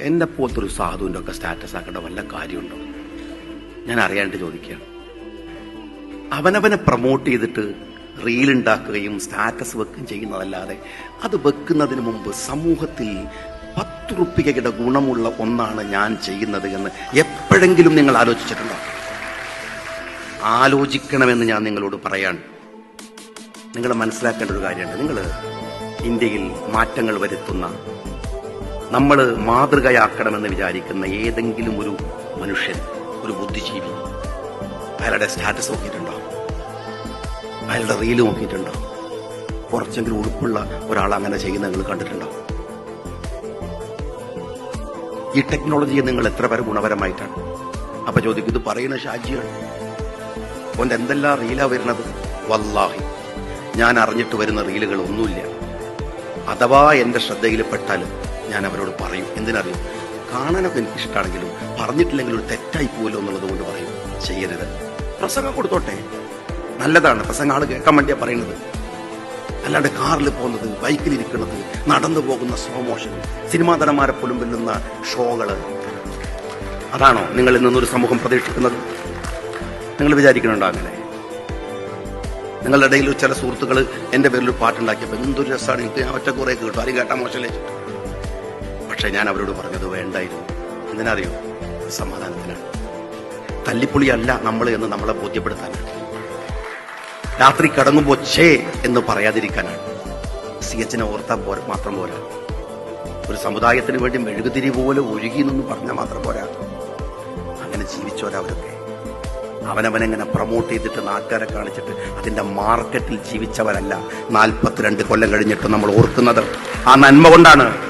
എന്നെ പോലത്തെ ഒരു സാധുവിന്റെ ഒക്കെ സ്റ്റാറ്റസ് ആക്കേണ്ട വല്ല കാര്യമുണ്ടോ? ഞാൻ അറിയാണ്ട് ചോദിക്കുകയാണ്. അവനവനെ പ്രൊമോട്ട് ചെയ്തിട്ട് റീൽ ഉണ്ടാക്കുകയും സ്റ്റാറ്റസ് വെക്കുകയും ചെയ്യുന്നതല്ലാതെ അത് വെക്കുന്നതിന് മുമ്പ് സമൂഹത്തിൽ പത്ത് റുപ്യയുടെ ഗുണമുള്ള ഒന്നാണ് ഞാൻ ചെയ്യുന്നത് എന്ന് എപ്പോഴെങ്കിലും നിങ്ങൾ ആലോചിച്ചിട്ടുണ്ടോ? ആലോചിക്കണമെന്ന് ഞാൻ നിങ്ങളോട് പറയാണ്. നിങ്ങൾ മനസ്സിലാക്കേണ്ട ഒരു കാര്യമുണ്ട്. നിങ്ങൾ ഇന്ത്യയിൽ മാറ്റങ്ങൾ വരുത്തുന്ന നമ്മൾ മാതൃകയാക്കണമെന്ന് വിചാരിക്കുന്ന ഏതെങ്കിലും ഒരു മനുഷ്യൻ ഒരു ബുദ്ധിജീവി അയാളുടെ സ്റ്റാറ്റസ് നോക്കിയിട്ടുണ്ടോ? അയാളുടെ റീൽ നോക്കിയിട്ടുണ്ടോ? കുറച്ചെങ്കിലും ഉടുപ്പുള്ള ഒരാൾ അങ്ങനെ ചെയ്യുന്ന നിങ്ങൾ കണ്ടിട്ടുണ്ടോ? ഈ ടെക്നോളജിയെ നിങ്ങൾ എത്ര പേരെ ഗുണപരമായിട്ടാണ്? അപ്പൊ ചോദിക്കും ഇത് പറയുന്ന ഷാജിയാണ്. ഓന്റെ എന്തെല്ലാം റീലാ വരുന്നത്? വല്ലാഹി. ഞാൻ അറിഞ്ഞിട്ട് വരുന്ന റീലുകൾ ഒന്നുമില്ല. അഥവാ എന്റെ ശ്രദ്ധയിൽ പെട്ടാലും ഞാൻ അവരോട് പറയും. എന്തിനറിയും? കാണാനൊക്കെ എനിക്ക് ഇഷ്ടമാണെങ്കിലും പറഞ്ഞിട്ടില്ലെങ്കിൽ ഒരു തെറ്റായി പോലോ എന്നുള്ളത് കൊണ്ട് പറയും. ചെയ്യരുത്. പ്രസംഗം കൊടുത്തോട്ടെ. നല്ലതാണ്. പ്രസംഗം ആൾ കേൾക്കാൻ വേണ്ടിയാ പറയുന്നത്. അല്ലാണ്ട് കാറിൽ പോകുന്നത് ബൈക്കിൽ ഇരിക്കുന്നത് നടന്നു പോകുന്ന സ്ലോ മോഷൻ സിനിമാ നടന്മാരെ പോലും വെല്ലുന്ന ഷോകൾ. അതാണോ നിങ്ങളിൽ നിന്നൊരു സമൂഹം പ്രതീക്ഷിക്കുന്നത്? നിങ്ങൾ വിചാരിക്കുന്നുണ്ടോ അങ്ങനെ? നിങ്ങളുടെ ഇടയിൽ ചില സുഹൃത്തുക്കൾ എന്റെ പേരിൽ ഒരു പാട്ടുണ്ടാക്കിയപ്പോൾ എന്തൊരു രസമാണ്. എനിക്ക് ഞാൻ ഒറ്റ കുറെ കേട്ടു. ആരും കേട്ടാ മോശമല്ലേ പക്ഷെ ഞാൻ അവരോട് പറഞ്ഞത് വേണ്ടായിരുന്നു. എന്തിനറിയോ സമാധാനത്തിനാണ്. തല്ലിപ്പൊളിയല്ല നമ്മൾ എന്ന് നമ്മളെ ബോധ്യപ്പെടുത്താനാണ്. രാത്രി കടങ്ങുമ്പോ ഛേ എന്ന് പറയാതിരിക്കാനാണ്. സി എച്ചിനെ ഓർത്താൽ പോരാ മാത്രം പോരാ. ഒരു സമുദായത്തിന് വേണ്ടി മെഴുകുതിരി പോലെ ഒഴുകി എന്നൊന്നും പറഞ്ഞാൽ മാത്രം പോരാ. അങ്ങനെ ജീവിച്ചവരവരൊക്കെ അവനവനെങ്ങനെ പ്രൊമോട്ട് ചെയ്തിട്ട് നാട്ടുകാരെ കാണിച്ചിട്ട് അതിന്റെ മാർക്കറ്റിൽ ജീവിച്ചവരല്ല നാൽപ്പത്തിരണ്ട് കൊല്ലം കഴിഞ്ഞിട്ട് നമ്മൾ ഓർക്കുന്നത് ആ നന്മ കൊണ്ടാണ്